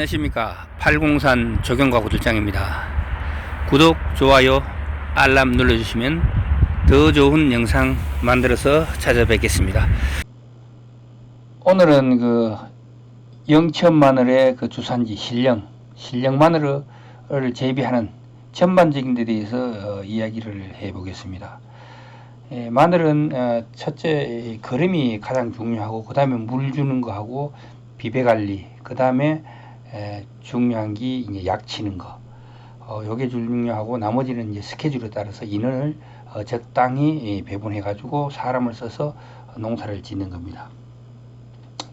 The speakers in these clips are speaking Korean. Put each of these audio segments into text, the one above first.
안녕하십니까. 팔공산 조경과 구들장입니다. 구독 좋아요 알람 눌러주시면 더 좋은 영상 만들어서 찾아뵙겠습니다. 오늘은 그 영천 마늘의 그 주산지 신령 신령 마늘을 재배하는 전반적인 데 대해서 어, 이야기를 해 보겠습니다. 예, 마늘은 어, 첫째 이 거름이 가장 중요하고 그 다음에 물 주는 거하고 비배 관리 그 다음에 에, 중요한 게 이제 약 치는 거. 어, 요게 중요하고 나머지는 이제 스케줄에 따라서 인원을 어, 적당히 예, 배분해 가지고 사람을 써서 농사를 짓는 겁니다.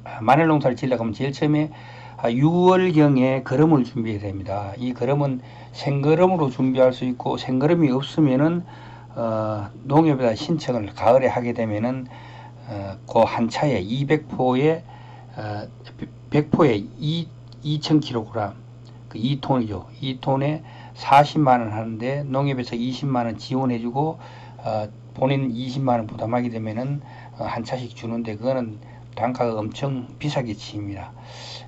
아, 마늘 농사를 지려고 하면 제일 처음에 아, 6월경에 거름을 준비해야 됩니다. 이 거름은 생거름으로 준비할 수 있고 생거름이 없으면은 어, 농협에다 신청을 가을에 하게 되면은 어, 그 한 차에 200포에 어, 100포에 2 2,000kg, 그 2톤이죠. 2톤에 40만 원 하는데 농협에서 20만 원 지원해주고 어, 본인 20만 원 부담하게 되면은 어, 한 차씩 주는데 그거는 단가가 엄청 비싸게 치입니다.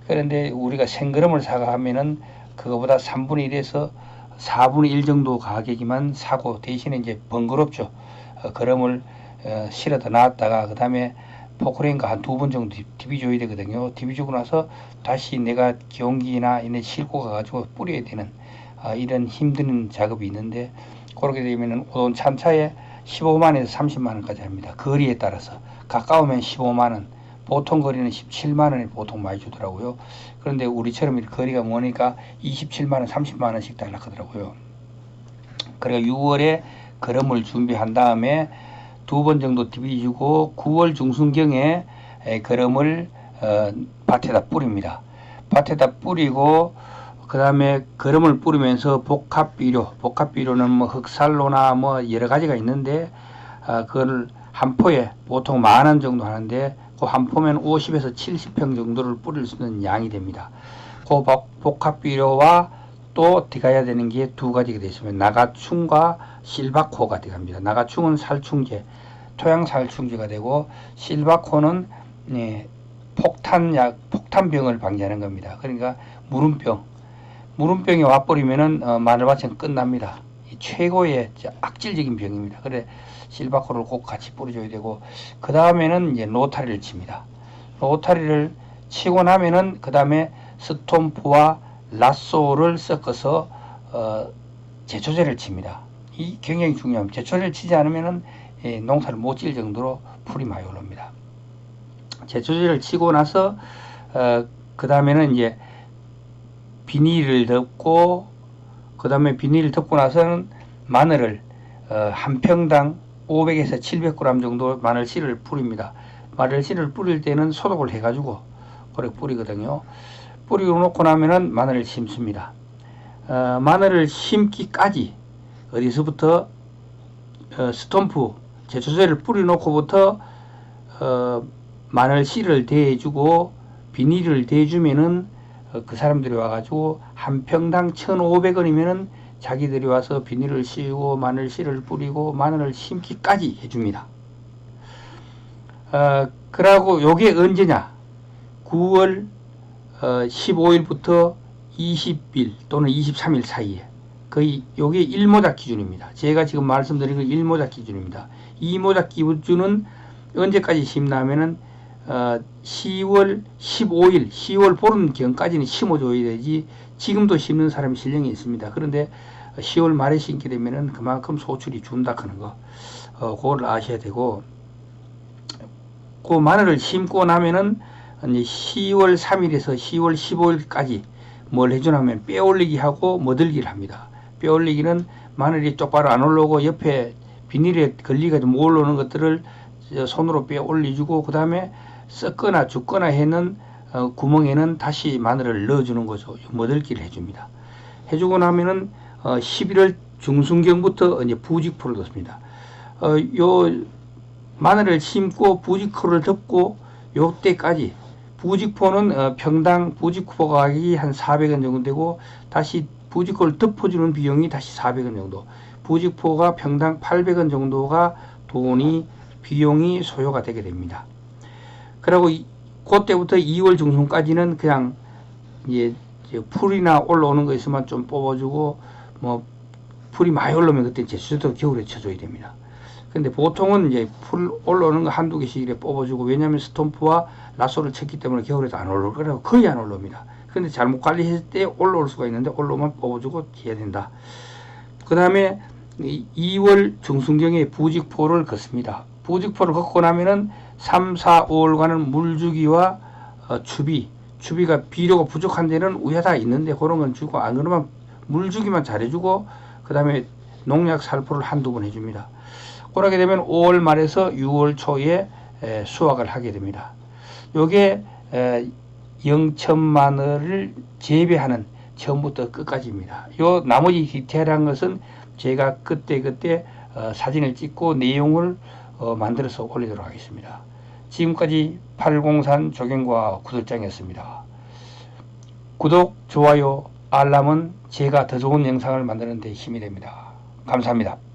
그런데 우리가 생그름을 사가 하면은 그거보다 3분의 1에서 4분의 1 정도 가격이만 사고 대신에 이제 번거롭죠. 어, 그름을 어, 실어다 놨다가 그 다음에 포크레인과 한 두 번 정도 디비 줘야 되거든요. 디비 주고 나서 다시 내가 경기나 이런 싣고 가가지고 뿌려야 되는 아, 이런 힘든 작업이 있는데 그렇게 되면은 오돈 참차에 15만에서 30만 원까지 합니다. 거리에 따라서 가까우면 15만 원, 보통 거리는 17만 원에 보통 많이 주더라고요. 그런데 우리처럼 거리가 머니까 27만 원, 30만 원씩 달라하더라고요. 그러니까 6월에 걸음을 준비한 다음에 두 번 정도 디비주고 9월 중순경에 에, 걸음을 어, 밭에다 뿌립니다. 밭에다 뿌리고 그 다음에 거름을 뿌리면서 복합 비료, 복합 비료는 뭐 흑살로나 뭐 여러 가지가 있는데 아, 그걸 한 포에 보통 만 원 정도 하는데 그 한 포면 50에서 70평 정도를 뿌릴 수 있는 양이 됩니다. 그 복- 복합 비료와 또 들어가야 되는 게 두 가지가 되시면 나가충과 실바코가 들어갑니다. 나가충은 살충제, 토양 살충제가 되고 실바코는 네, 폭탄약, 폭탄병을 방지하는 겁니다. 그러니까 무름병, 무름병이 와버리면은 어, 마늘밭은 끝납니다. 이 최고의 저 악질적인 병입니다. 그래 실바코를 꼭 같이 뿌려줘야 되고 그 다음에는 이제 로타리를 칩니다. 로타리를 치고 나면은 그 다음에 스톰프와 라쏘를 섞어서 어, 제초제를 칩니다. 이 굉장히 중요합니다. 제초제를 치지 않으면은 예, 농사를 못 질 정도로 풀이 많이 올라옵니다. 제초제를 치고 나서 어, 그 다음에는 이제 비닐을 덮고 그 다음에 비닐을 덮고 나서는 마늘을 어, 한 평당 500에서 700g 정도 마늘 씨를 뿌립니다. 마늘 씨를 뿌릴 때는 소독을 해가지고 그렇게 뿌리거든요. 뿌리고 놓고 나면은 마늘을 심습니다. 어, 마늘을 심기까지 어디서부터 어, 스톰프 제초제를 뿌려놓고부터 어, 마늘 씨를 대주고 비닐을 대주면은 어, 그 사람들이 와가지고 한 평당 1,500원이면은 자기들이 와서 비닐을 씌우고 마늘 씨를 뿌리고 마늘을 심기까지 해줍니다. 어, 그러고 요게 언제냐? 9월 어, 15일부터 20일 또는 23일 사이에 거의 요게 1모작 기준입니다. 제가 지금 말씀드린 건 1모작 기준입니다. 2모작 기준은 언제까지 심나면은 어, 10월 15일 10월 보름 경까지는 심어줘야 되지 지금도 심는 사람이 실령이 있습니다. 그런데 10월 말에 심게 되면은 그만큼 소출이 준다 하는 거 어, 그걸 아셔야 되고 그 마늘을 심고 나면은 이제 10월 3일에서 10월 15일까지 뭘 해주냐면 뼈 올리기 하고 머들기를 합니다. 뼈 올리기는 마늘이 똑바로 안 올라오고 옆에 비닐에 걸리가 좀 올라오는 것들을 저 손으로 빼 올려주고 그 다음에 썩거나 죽거나 해는 어, 구멍에는 다시 마늘을 넣어주는 거죠. 머들기를 해줍니다. 해주고 나면은 어, 11월 중순경부터 이제 부직포를 넣습니다. 어, 요 마늘을 심고 부직포를 덮고 요 때까지 부직포는 어, 평당 부직포 가격이 한 400원 정도 되고 다시 부직포를 덮어주는 비용이 다시 400원 정도. 부직포가 평당 800원 정도가 돈이 비용이 소요가 되게 됩니다. 그리고 이- 그때부터 2월 중순까지는 그냥 이제 풀이나 올라오는 거 있으면 좀 뽑아주고 뭐 풀이 많이 올라오면 그때 제수도 겨울에 쳐줘야 됩니다. 근데 보통은 이제 풀 올라오는 거 한두 개씩 이렇게 뽑아주고 왜냐하면 스톰프와 라소를 쳤기 때문에 겨울에도 안 올라올 거라고 거의 안 올라옵니다. 근데 잘못 관리했을 때 올라올 수가 있는데 올라오면 뽑아주고 해야 된다. 그 다음에 2월 중순경에 부직포를 걷습니다. 부직포를 걷고 나면은 3, 4, 5월과는 물주기와 어, 추비, 추비가 비료가 부족한 데는 우야다 있는데 그런 건 주고 안 그러면 물주기만 잘해주고 그 다음에 농약 살포를 한두 번 해줍니다. 그러게 되면 5월 말에서 6월 초에 에, 수확을 하게 됩니다. 요게 에, 영천 마늘을 재배하는 처음부터 끝까지입니다. 요 나머지 디테일한 것은 제가 그때 그때 어, 사진을 찍고 내용을 어, 만들어서 올리도록 하겠습니다. 지금까지 803 조경과 구독장이었습니다. 구독, 좋아요, 알람은 제가 더 좋은 영상을 만드는 데 힘이 됩니다. 감사합니다.